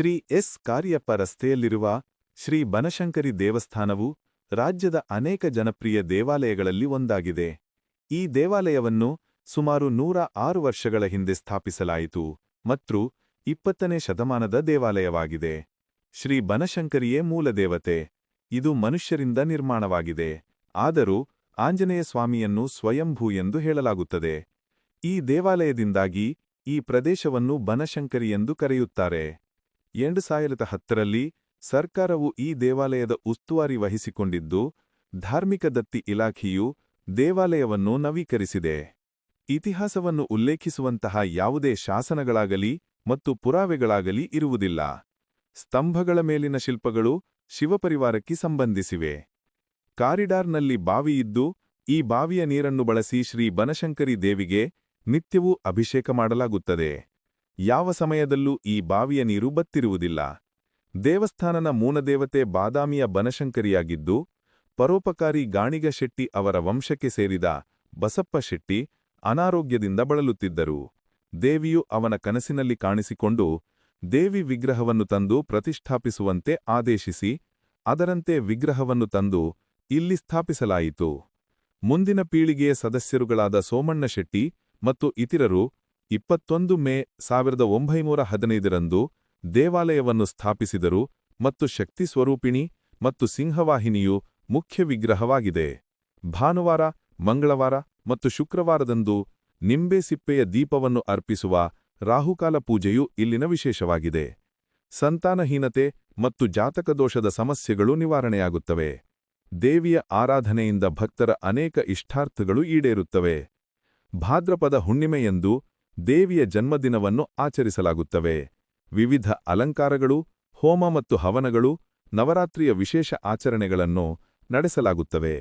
Shri S. Cariappa ರಸ್ತೆಯಲ್ಲಿರುವ ಶ್ರೀ ಬನಶಂಕರಿ ದೇವಸ್ಥಾನವು ರಾಜ್ಯದ ಅನೇಕ ಜನಪ್ರಿಯ ದೇವಾಲಯಗಳಲ್ಲಿ ಒಂದಾಗಿದೆ. ಈ ದೇವಾಲಯವನ್ನು ಸುಮಾರು ನೂರ ಆರು ವರ್ಷಗಳ ಹಿಂದೆ ಸ್ಥಾಪಿಸಲಾಯಿತು ಮತ್ತು ಇಪ್ಪತ್ತನೇ ಶತಮಾನದ ದೇವಾಲಯವಾಗಿದೆ. ಶ್ರೀ ಬನಶಂಕರಿಯೇ ಮೂಲದೇವತೆ. ಇದು ಮನುಷ್ಯರಿಂದ ನಿರ್ಮಾಣವಾಗಿದೆ. ಆದರೂ ಆಂಜನೇಯ ಸ್ವಾಮಿಯನ್ನು ಸ್ವಯಂಭೂ ಎಂದು ಹೇಳಲಾಗುತ್ತದೆ. ಈ ದೇವಾಲಯದಿಂದಾಗಿ ಈ ಪ್ರದೇಶವನ್ನು ಬನಶಂಕರಿ ಎಂದು ಕರೆಯುತ್ತಾರೆ. ಎರಡು ಸಾವಿರದ ಹತ್ತರಲ್ಲಿ ಸರ್ಕಾರವು ಈ ದೇವಾಲಯದ ಉಸ್ತುವಾರಿ ವಹಿಸಿಕೊಂಡಿದ್ದು, ಧಾರ್ಮಿಕ ದತ್ತಿ ಇಲಾಖೆಯು ದೇವಾಲಯವನ್ನು ನವೀಕರಿಸಿದೆ. ಇತಿಹಾಸವನ್ನು ಉಲ್ಲೇಖಿಸುವಂತಹ ಯಾವುದೇ ಶಾಸನಗಳಾಗಲಿ ಮತ್ತು ಪುರಾವೆಗಳಾಗಲಿ ಇರುವುದಿಲ್ಲ. ಸ್ತಂಭಗಳ ಮೇಲಿನ ಶಿಲ್ಪಗಳು ಶಿವಪರಿವಾರಕ್ಕೆ ಸಂಬಂಧಿಸಿವೆ. ಕಾರಿಡಾರ್ನಲ್ಲಿ ಬಾವಿಯಿದ್ದು ಈ ಬಾವಿಯ ನೀರನ್ನು ಬಳಸಿ ಶ್ರೀ ಬನಶಂಕರಿ ದೇವಿಗೆ ನಿತ್ಯವೂ ಅಭಿಷೇಕ ಮಾಡಲಾಗುತ್ತದೆ. ಯಾವ ಸಮಯದಲ್ಲೂ ಈ ಬಾವಿಯ ನೀರು ಬತ್ತಿರುವುದಿಲ್ಲ. ದೇವಸ್ಥಾನನ ಮೂನದೇವತೆ ಬಾದಾಮಿಯ ಬನಶಂಕರಿಯಾಗಿದ್ದು, ಪರೋಪಕಾರಿ ಗಾಣಿಗ ಶೆಟ್ಟಿ ಅವರ ವಂಶಕ್ಕೆ ಸೇರಿದ ಬಸಪ್ಪ ಶೆಟ್ಟಿ ಅನಾರೋಗ್ಯದಿಂದ ಬಳಲುತ್ತಿದ್ದರು. ದೇವಿಯು ಅವನ ಕನಸಿನಲ್ಲಿ ಕಾಣಿಸಿಕೊಂಡು ದೇವಿ ವಿಗ್ರಹವನ್ನು ತಂದು ಪ್ರತಿಷ್ಠಾಪಿಸುವಂತೆ ಆದೇಶಿಸಿ, ಅದರಂತೆ ವಿಗ್ರಹವನ್ನು ತಂದು ಇಲ್ಲಿ ಸ್ಥಾಪಿಸಲಾಯಿತು. ಮುಂದಿನ ಪೀಳಿಗೆಯ ಸದಸ್ಯರುಗಳಾದ ಸೋಮಣ್ಣ ಶೆಟ್ಟಿ ಮತ್ತು ಇತರರು ಇಪ್ಪತ್ತೊಂದು ಮೇ ಸಾವಿರದ ಒಂಬೈನೂರ ಹದಿನೈದರಂದು ದೇವಾಲಯವನ್ನು ಸ್ಥಾಪಿಸಿದರು ಮತ್ತು ಶಕ್ತಿ ಸ್ವರೂಪಿಣಿ ಮತ್ತು ಸಿಂಹವಾಹಿನಿಯು ಮುಖ್ಯ ವಿಗ್ರಹವಾಗಿದೆ. ಭಾನುವಾರ, ಮಂಗಳವಾರ ಮತ್ತು ಶುಕ್ರವಾರದಂದು ನಿಂಬೆ ಸಿಪ್ಪೆಯ ದೀಪವನ್ನು ಅರ್ಪಿಸುವ ರಾಹುಕಾಲ ಪೂಜೆಯು ಇಲ್ಲಿನ ವಿಶೇಷವಾಗಿದೆ. ಸಂತಾನಹೀನತೆ ಮತ್ತು ಜಾತಕದೋಷದ ಸಮಸ್ಯೆಗಳು ನಿವಾರಣೆಯಾಗುತ್ತವೆ. ದೇವಿಯ ಆರಾಧನೆಯಿಂದ ಭಕ್ತರ ಅನೇಕ ಇಷ್ಟಾರ್ಥಗಳು ಈಡೇರುತ್ತವೆ. ಭಾದ್ರಪದ ಹುಣ್ಣಿಮೆಯಂದು ದೇವಿಯ ಜನ್ಮದಿನವನ್ನು ಆಚರಿಸಲಾಗುತ್ತವೆ. ವಿವಿಧ ಅಲಂಕಾರಗಳು ಹೋಮ ಮತ್ತು ಹವನಗಳು ನವರಾತ್ರಿಯ ವಿಶೇಷ ಆಚರಣೆಗಳನ್ನು ನಡೆಸಲಾಗುತ್ತವೆ.